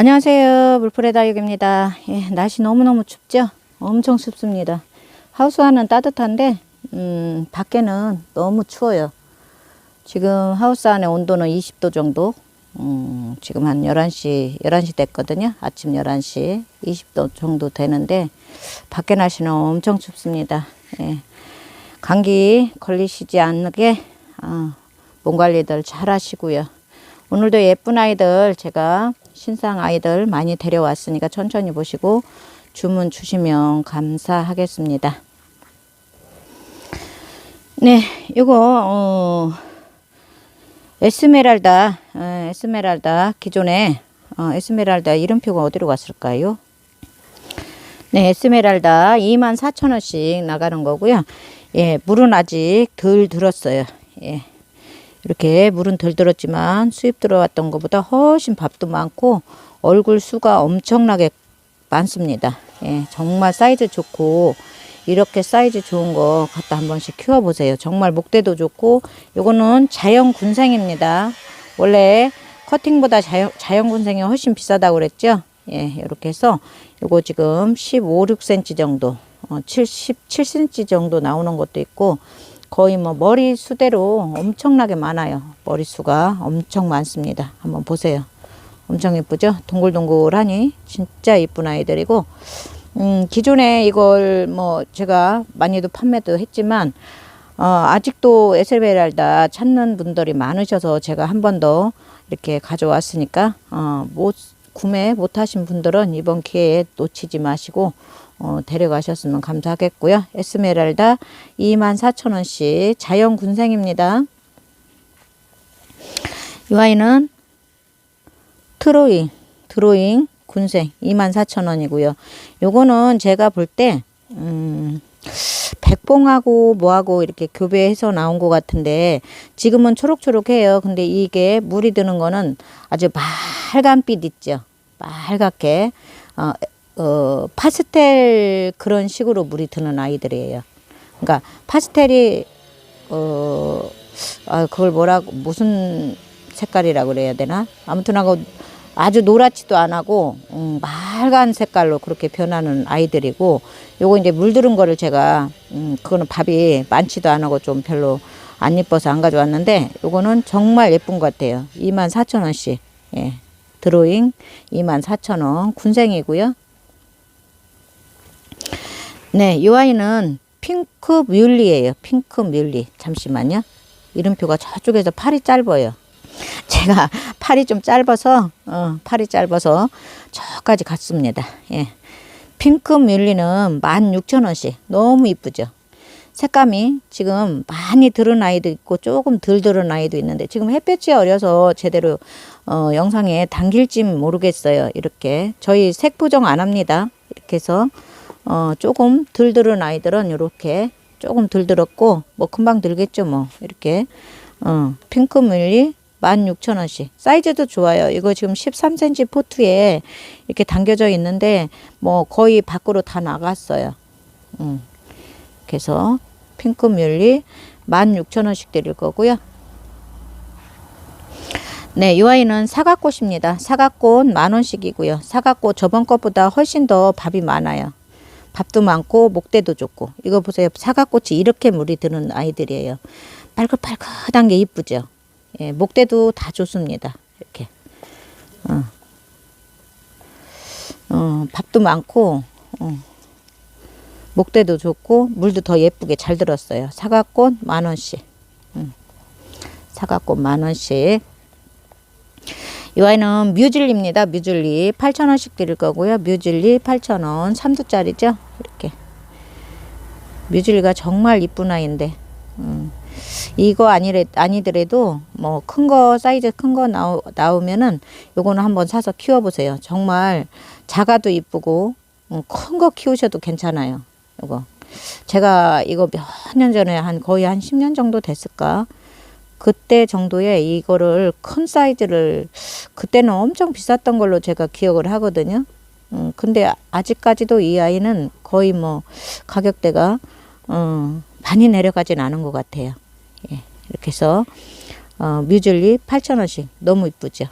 안녕하세요. 물풀의 다육입니다. 예, 날씨 너무너무 춥죠? 엄청 춥습니다. 하우스 안은 따뜻한데, 음, 밖에는 너무 추워요. 지금 하우스 안의 온도는 20도 정도. 음, 지금 한 11시, 11시 됐거든요. 아침 11시. 20도 정도 되는데, 밖에 날씨는 엄청 춥습니다. 예. 감기 걸리시지 않게, 아, 몸 관리들 잘 하시고요. 오늘도 예쁜 아이들 제가 신상 아이들 많이 데려왔으니까 천천히 보시고 주문 주시면 감사하겠습니다. 네, 이거 어, 에스메랄다, 어, 에스메랄다 기존에 어, 에스메랄다 이름표가 어디로 갔을까요? 네, 에스메랄다 24,000원씩 나가는 거고요. 예, 물은 아직 덜 들었어요. 예. 이렇게 물은 덜 들었지만 수입 들어왔던 것보다 훨씬 밥도 많고 얼굴 수가 엄청나게 많습니다. 예, 정말 사이즈 좋고 이렇게 사이즈 좋은 거 갖다 한 번씩 키워보세요. 정말 목대도 좋고 요거는 자연 군생입니다. 원래 커팅보다 자연, 자연 군생이 훨씬 비싸다고 그랬죠. 예, 이렇게 해서 요거 지금 15, 6cm 정도, 어, 77cm 정도 나오는 것도 있고 거의 뭐 머리 수대로 엄청나게 많아요. 머리 수가 엄청 많습니다. 한번 보세요. 엄청 예쁘죠? 동글동글하니 진짜 이쁜 아이들이고 음, 기존에 이걸 뭐 제가 많이도 판매도 했지만 어, 아직도 에셀베랄다 찾는 분들이 많으셔서 제가 한 번 더 이렇게 가져왔으니까 어, 못 구매 못 하신 분들은 이번 기회에 놓치지 마시고 어, 데려가셨으면 감사하겠고요. 에스메랄다 24,000원씩 자연 군생입니다. 이 아이는 트로잉, 드로잉 군생 24,000원이고요. 요거는 제가 볼 때, 음, 백봉하고 뭐하고 이렇게 교배해서 나온 것 같은데 지금은 초록초록해요. 근데 이게 물이 드는 거는 아주 빨간빛 있죠. 빨갛게 어, 어, 파스텔 그런 식으로 물이 드는 아이들이에요. 그러니까 파스텔이 어, 아, 그걸 뭐라고 무슨 색깔이라고 그래야 되나? 아무튼 하고 아주 노랗지도 안 하고 음, 빨간 색깔로 그렇게 변하는 아이들이고 요거 이제 물들은 거를 제가 음, 그거는 밥이 많지도 안 하고 좀 별로 안 예뻐서 안 가져왔는데 요거는 정말 예쁜 것 같아요. 24,000원씩. 예. 드로잉 24,000원 군생이고요. 네, 이 아이는 핑크 뮬리예요. 핑크 뮬리. 잠시만요. 이름표가 저쪽에서 팔이 짧아요. 제가 팔이 좀 짧아서 어, 팔이 짧아서 저까지 갔습니다. 예. 핑크 뮬리는 16,000원씩. 너무 이쁘죠. 색감이 지금 많이 들은 아이도 있고 조금 덜 들은 아이도 있는데 지금 햇볕이 어려서 제대로 어, 영상에 담길지 모르겠어요. 이렇게 저희 색 보정 안 합니다. 이렇게 해서 어, 조금 덜 들은 아이들은 이렇게 조금 덜 들었고 뭐 금방 들겠죠 뭐 이렇게 어, 핑크 물리 16,000원씩. 사이즈도 좋아요. 이거 지금 13cm 포트에 이렇게 담겨져 있는데 뭐 거의 밖으로 다 나갔어요. 음. 그래서 핑크 뮬리 16,000원씩 드릴 거고요. 네, 이 아이는 사과꽃입니다. 사과꽃 만원씩이고요. 사과꽃 저번 것보다 훨씬 더 밥이 많아요. 밥도 많고 목대도 좋고 이거 보세요. 사과꽃이 이렇게 물이 드는 아이들이에요. 빨긋빨긋한 게 이쁘죠. 예, 목대도 다 좋습니다. 이렇게. 어. 어, 밥도 많고 어. 목대도 좋고 물도 더 예쁘게 잘 들었어요. 사과꽃 만 원씩. 음. 사과꽃 만 원씩. 이 아이는 뮤즐리입니다. 뮤즐리 8,000원씩 드릴 거고요. 뮤즐리 8,000원 3두짜리죠. 이렇게. 뮤즐리가 정말 이쁜 아이인데 음. 이거 아니래 아니더라도 뭐 큰 거 사이즈 큰 거 나오, 나오면은 요거는 한번 사서 키워 보세요. 정말 작아도 이쁘고 음, 큰거 키우셔도 괜찮아요. 요거 제가 이거 몇 년 전에 한 거의 한 10년 정도 됐을까? 그때 정도에 이거를 큰 사이즈를 그때는 엄청 비쌌던 걸로 제가 기억을 하거든요. 음, 근데 아직까지도 이 아이는 거의 뭐 가격대가 어, 많이 내려가진 않은 것 같아요. 예, 이렇게 해서 어, 뮤즐리 8,000원씩 너무 이쁘죠.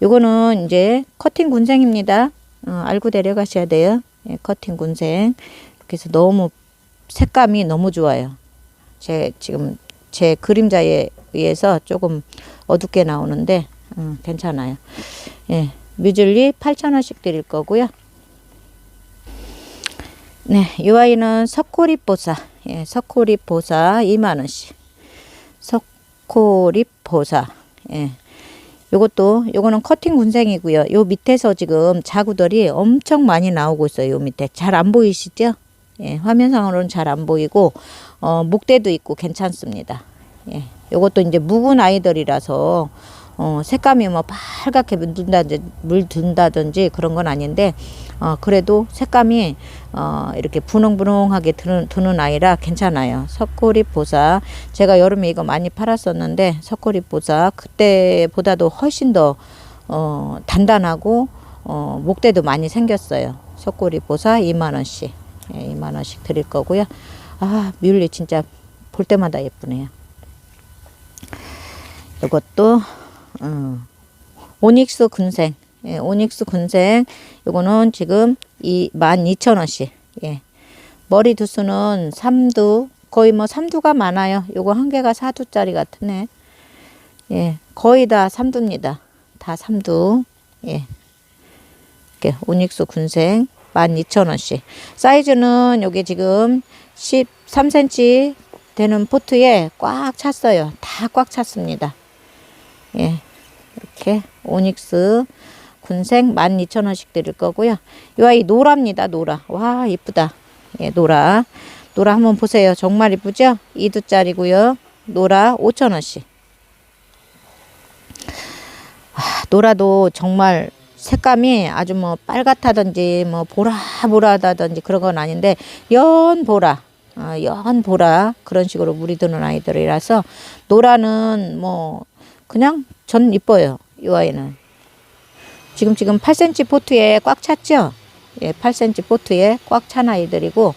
요거는 이제 커팅 군생입니다. 어, 알고 데려가셔야 돼요. 예, 커팅 군생. 그래서 너무 색감이 너무 좋아요. 제 지금 제 그림자에 의해서 조금 어둡게 나오는데 음, 괜찮아요. 예, 뮤즐리 8,000원씩 드릴 거고요. 네, 이 아이는 석고립보사. 예, 석고립보사 2만 원씩. 석고립보사. 예. 요것도 요거는 커팅 군생이고요. 요 밑에서 지금 자구들이 엄청 많이 나오고 있어요. 요 밑에 잘 안 보이시죠? 예, 화면상으로는 잘 안 보이고 어, 목대도 있고 괜찮습니다. 예, 요것도 이제 묵은 아이들이라서 어, 색감이 뭐 빨갛게 물든다든지, 물든다든지 그런 건 아닌데 어, 그래도 색감이 어, 이렇게 분홍분홍하게 드는, 드는 아이라 괜찮아요. 석고립 보사 제가 여름에 이거 많이 팔았었는데 석고립 보사 그때보다도 훨씬 더 어, 단단하고 어, 목대도 많이 생겼어요. 석고립 보사 2만 원씩 예, 2만 원씩 드릴 거고요. 아 뮬리 진짜 볼 때마다 예쁘네요. 이것도 어, 오닉스 군생 예, 오닉스 군생 요거는 지금 이 12,000원씩 예. 머리 두수는 3두 거의 뭐 3두가 많아요. 요거 한 개가 4두짜리 같으네. 예. 거의 다 3두입니다. 다 3두. 예. 이렇게 오닉스 군생 12,000원씩. 사이즈는 요게 지금 13cm 되는 포트에 꽉 찼어요. 다 꽉 찼습니다. 예. 이렇게 오닉스 군생 12,000원씩 드릴 거고요. 이 아이 노랍니다. 노라. 와, 이쁘다. 예, 노라. 노라 한번 보세요. 정말 이쁘죠? 2두짜리고요. 노라 5,000원씩. 아, 노라도 정말 색감이 아주 뭐 빨갛다든지 뭐 보라보라하다든지 그런 건 아닌데 연보라 어, 연보라 그런 식으로 물이 드는 아이들이라서 노라는 뭐 그냥 전 이뻐요 이 아이는 지금 지금 8cm 포트에 꽉 찼죠 예, 8cm 포트에 꽉 찬 아이들이고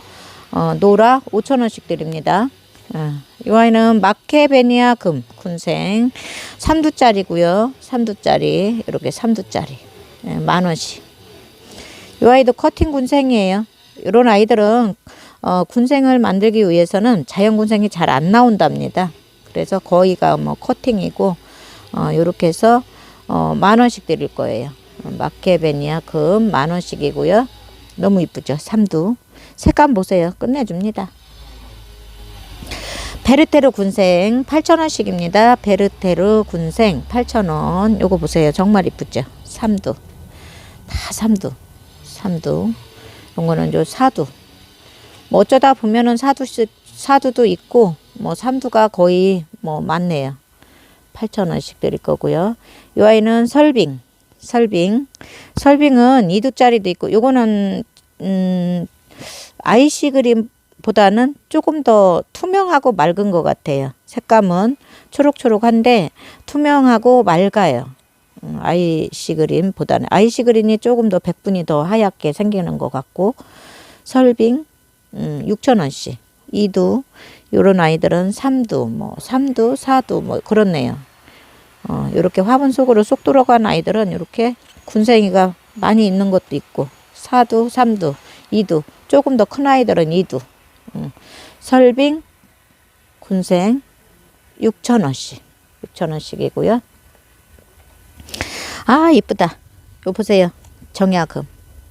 어, 노라 5천원씩 드립니다 어, 이 아이는 마케베니아 금 군생 3두짜리고요 3두짜리 이렇게 3두짜리 예, 만 원씩. 이 아이도 커팅 군생이에요. 이런 아이들은 어, 군생을 만들기 위해서는 자연 군생이 잘 안 나온답니다. 그래서 거의가 뭐 커팅이고 어, 이렇게 해서 어, 만 원씩 드릴 거예요. 마케베니아 금 만 원씩이고요. 너무 이쁘죠? 삼두. 색감 보세요. 끝내줍니다. 베르테르 군생 8,000원씩입니다. 베르테르 군생 8,000원. 요거 보세요. 정말 이쁘죠? 삼두. 다 삼두. 삼두. 요거는 요 사두. 뭐 어쩌다 보면은 사두 사두도 있고 뭐 삼두가 거의 뭐 많네요. 8,000원씩 드릴 거고요. 요 아이는 설빙. 설빙. 설빙은 2두짜리도 있고 요거는 음 아이시 그림 보다는 조금 더 투명하고 맑은 것 같아요. 색감은 초록초록한데 투명하고 맑아요. 음, 아이시 그린보다는 아이시 그린이 조금 더 백분이 더 하얗게 생기는 것 같고 설빙 음, 6천 원씩 이두 요런 아이들은 삼두 뭐 삼두 사두 뭐 그렇네요. 어, 요렇게 화분 속으로 쏙 들어간 아이들은 이렇게 군생이가 많이 있는 것도 있고 사두 삼두 이두 조금 더 큰 아이들은 이두 음, 설빙 군생 6천 원씩 6천 원씩이고요. 아 이쁘다. 요 보세요. 정약금.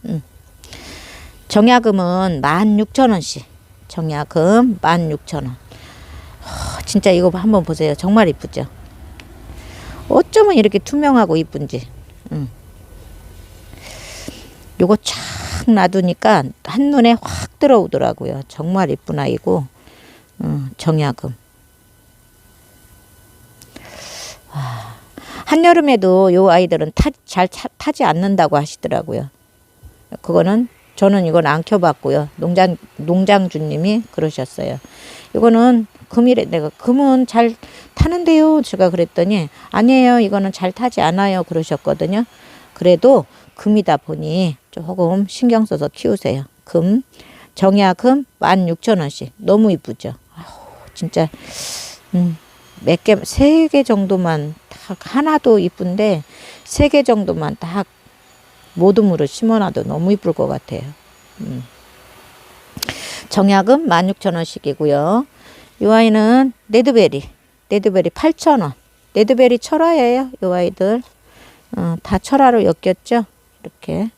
음. 정약금은 16,000원씩. 정약금 16,000원. 어, 진짜 이거 한번 보세요. 정말 이쁘죠? 어쩌면 이렇게 투명하고 이쁜지. 음. 요거 쫙 놔두니까 한눈에 확 들어오더라고요. 정말 이쁜 아이고. 음, 정약금. 한여름에도 요 아이들은 타, 잘 타, 타지 않는다고 하시더라고요. 그거는 저는 이건 안 켜봤고요. 농장 농장주님이 그러셨어요. 이거는 금이래 내가 금은 잘 타는데요. 제가 그랬더니 아니에요. 이거는 잘 타지 않아요. 그러셨거든요. 그래도 금이다 보니 조금 신경 써서 키우세요. 금 정야금 16,000원씩 너무 이쁘죠. 아우, 진짜 음, 몇 개, 세 개 정도만 딱 하나도 이쁜데 세 개 정도만 딱 모둠으로 심어놔도 너무 이쁠 것 같아요. 음. 정약은 16,000원씩이고요. 이 아이는 레드베리, 레드베리 8,000원. 레드베리 철화예요, 이 아이들. 어, 다 철화로 엮였죠? 이렇게.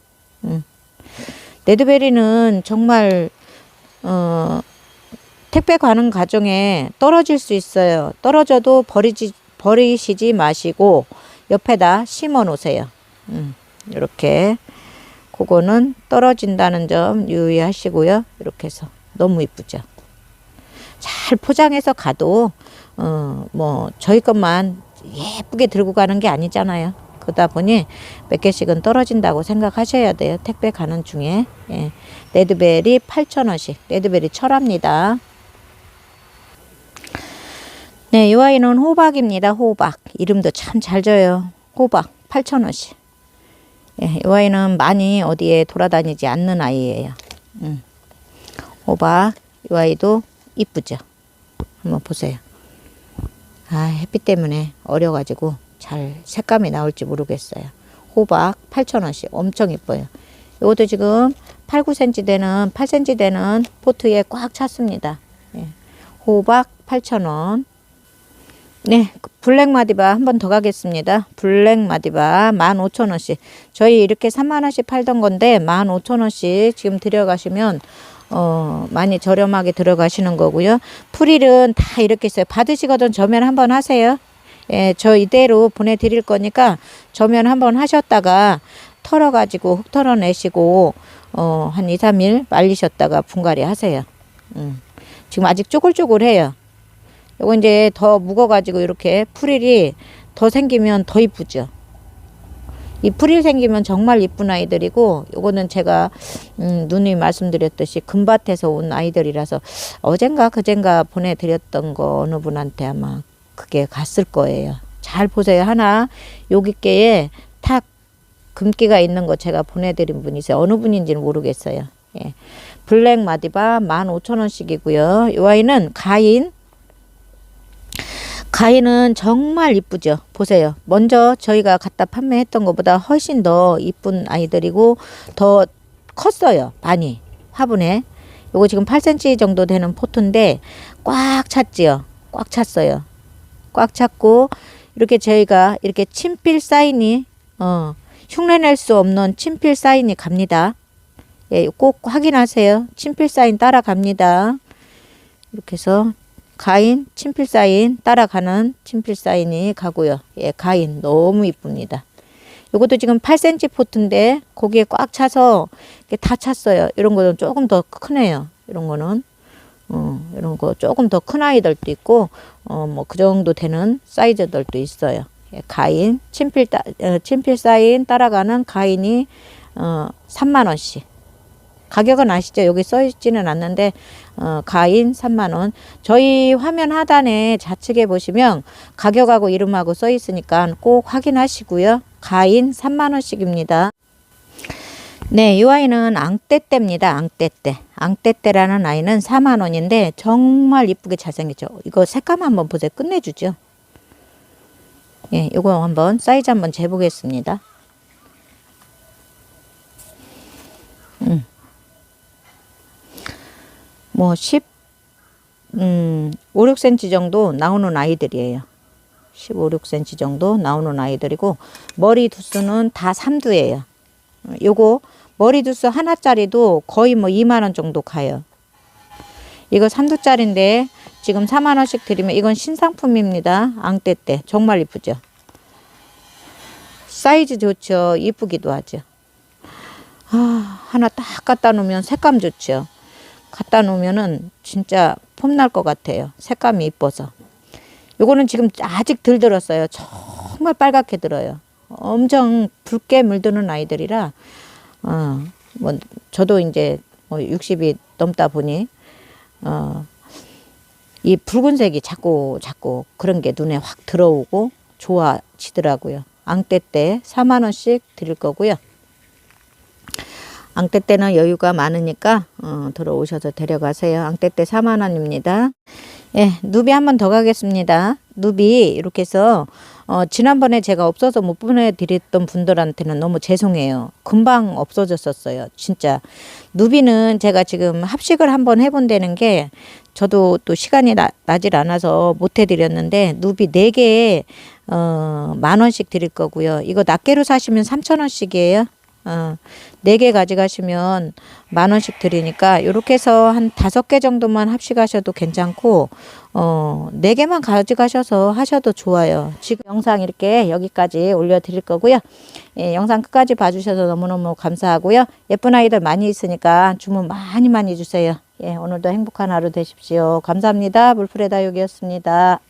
음. 레드베리는 정말 어, 택배 가는 과정에 떨어질 수 있어요. 떨어져도 버리지 버리시지 마시고 옆에다 심어 놓으세요. 음, 이렇게 그거는 떨어진다는 점 유의하시고요. 이렇게 해서 너무 이쁘죠. 잘 포장해서 가도 어, 뭐 저희 것만 예쁘게 들고 가는 게 아니잖아요. 그러다 보니 몇 개씩은 떨어진다고 생각하셔야 돼요. 택배 가는 중에. 예. 레드벨이 8,000원씩. 레드벨이 철합니다. 네, 이 아이는 호박입니다. 호박. 이름도 참 잘 져요. 호박 8,000원씩. 예, 이 아이는 많이 어디에 돌아다니지 않는 아이예요. 음. 호박. 이 아이도 이쁘죠. 한번 보세요. 아, 햇빛 때문에 어려가지고 잘 색감이 나올지 모르겠어요. 호박 8,000원씩 엄청 이뻐요. 이것도 지금 8, 9cm 되는 8cm 되는 포트에 꽉 찼습니다. 예. 호박 8,000원. 네, 블랙 마디바 한 번 더 가겠습니다. 블랙 마디바 15,000원씩. 저희 이렇게 3만원씩 팔던 건데 15,000원씩 지금 들여가시면 어, 많이 저렴하게 들어가시는 거고요. 풀일은 다 이렇게 있어요. 받으시거든 저면 한번 하세요. 예, 저 이대로 보내드릴 거니까 저면 한번 하셨다가 털어가지고 흙 털어내시고 어, 한 2, 3일 말리셨다가 분갈이 하세요. 음. 지금 아직 쪼글쪼글해요. 요거 이제 더 묵어가지고 이렇게 풀일이 더 생기면 더 이쁘죠. 이 풀이 생기면 정말 이쁜 아이들이고 요거는 제가 음, 누님이 말씀드렸듯이 금밭에서 온 아이들이라서 어젠가 그젠가 보내드렸던 거 어느 분한테 아마 그게 갔을 거예요. 잘 보세요. 하나 여기께에 탁 금기가 있는 거 제가 보내드린 분이 있어요. 어느 분인지는 모르겠어요. 예. 블랙 마디바 15,000원씩이고요. 이 아이는 가인 가인은 정말 이쁘죠. 보세요. 먼저 저희가 갖다 판매했던 것보다 훨씬 더 이쁜 아이들이고 더 컸어요. 많이 화분에. 요거 지금 8cm 정도 되는 포트인데 꽉 찼지요. 꽉 찼어요. 꽉 찼고 이렇게 저희가 이렇게 친필 사인이 어, 흉내낼 수 없는 친필 사인이 갑니다. 예, 꼭 확인하세요. 친필 사인 따라갑니다. 이렇게 해서 가인 친필 사인 따라가는 친필 사인이 가고요. 예, 가인 너무 이쁩니다. 요것도 지금 8cm 포트인데 거기에 꽉 차서 다 찼어요. 이런 거는 조금 더 크네요. 이런 거는 어, 이런 거 조금 더 큰 아이들도 있고 어, 뭐 그 정도 되는 사이즈들도 있어요. 예, 가인 친필 따, 어, 친필 사인 따라가는 가인이 어, 3만 원씩. 가격은 아시죠? 여기 써 있지는 않는데 어, 가인 3만 원. 저희 화면 하단에 좌측에 보시면 가격하고 이름하고 써 있으니까 꼭 확인하시고요. 가인 3만 원씩입니다. 네, 이 아이는 앙떼떼입니다. 앙떼떼. 앙떼떼라는 아이는 4만 원인데 정말 이쁘게 잘생겼죠. 이거 색감 한번 보세요. 끝내주죠. 예, 이거 한번 사이즈 한번 재보겠습니다. 뭐 10, 음, 5, 6cm 정도 나오는 아이들이에요. 15, 6cm 정도 나오는 아이들이고 머리 두수는 다 3두예요. 요거 머리 두수 하나짜리도 거의 뭐 2만 원 정도 가요. 이거 3두짜리인데 지금 4만 원씩 드리면 이건 신상품입니다. 앙떼떼 정말 이쁘죠. 사이즈 좋죠. 이쁘기도 하죠. 아, 하나 딱 갖다 놓으면 색감 좋죠. 갖다 놓으면은 진짜 폼날 것 같아요. 색감이 이뻐서. 요거는 지금 아직 덜 들었어요. 정말 빨갛게 들어요. 엄청 붉게 물드는 아이들이라, 어, 뭐, 저도 이제 뭐 60이 넘다 보니, 어, 이 붉은색이 자꾸, 자꾸 그런 게 눈에 확 들어오고 좋아지더라고요. 앙떼 때 4만 원씩 드릴 거고요. 앙떼 때는 여유가 많으니까 어, 들어오셔서 데려가세요. 앙떼 때 4만 원입니다. 예, 누비 한 번 더 가겠습니다. 누비 이렇게 해서 어, 지난번에 제가 없어서 못 보내드렸던 분들한테는 너무 죄송해요. 금방 없어졌었어요. 진짜. 누비는 제가 지금 합식을 한번 해본다는 게 저도 또 시간이 나, 나질 않아서 못 해드렸는데 누비 네개에 어, 만 원씩 드릴 거고요. 이거 낱개로 사시면 삼천 원씩이에요. 어, 네개 가져가시면 만 원씩 드리니까 요렇게 해서 한 다섯 개 정도만 합식하셔도 괜찮고 어, 네 개만 가져가셔서 하셔도 좋아요. 지금 영상 이렇게 여기까지 올려 드릴 거고요. 예, 영상 끝까지 봐 주셔서 너무너무 감사하고요. 예쁜 아이들 많이 있으니까 주문 많이 많이 주세요. 예, 오늘도 행복한 하루 되십시오. 감사합니다. 물풀의 다육이었습니다.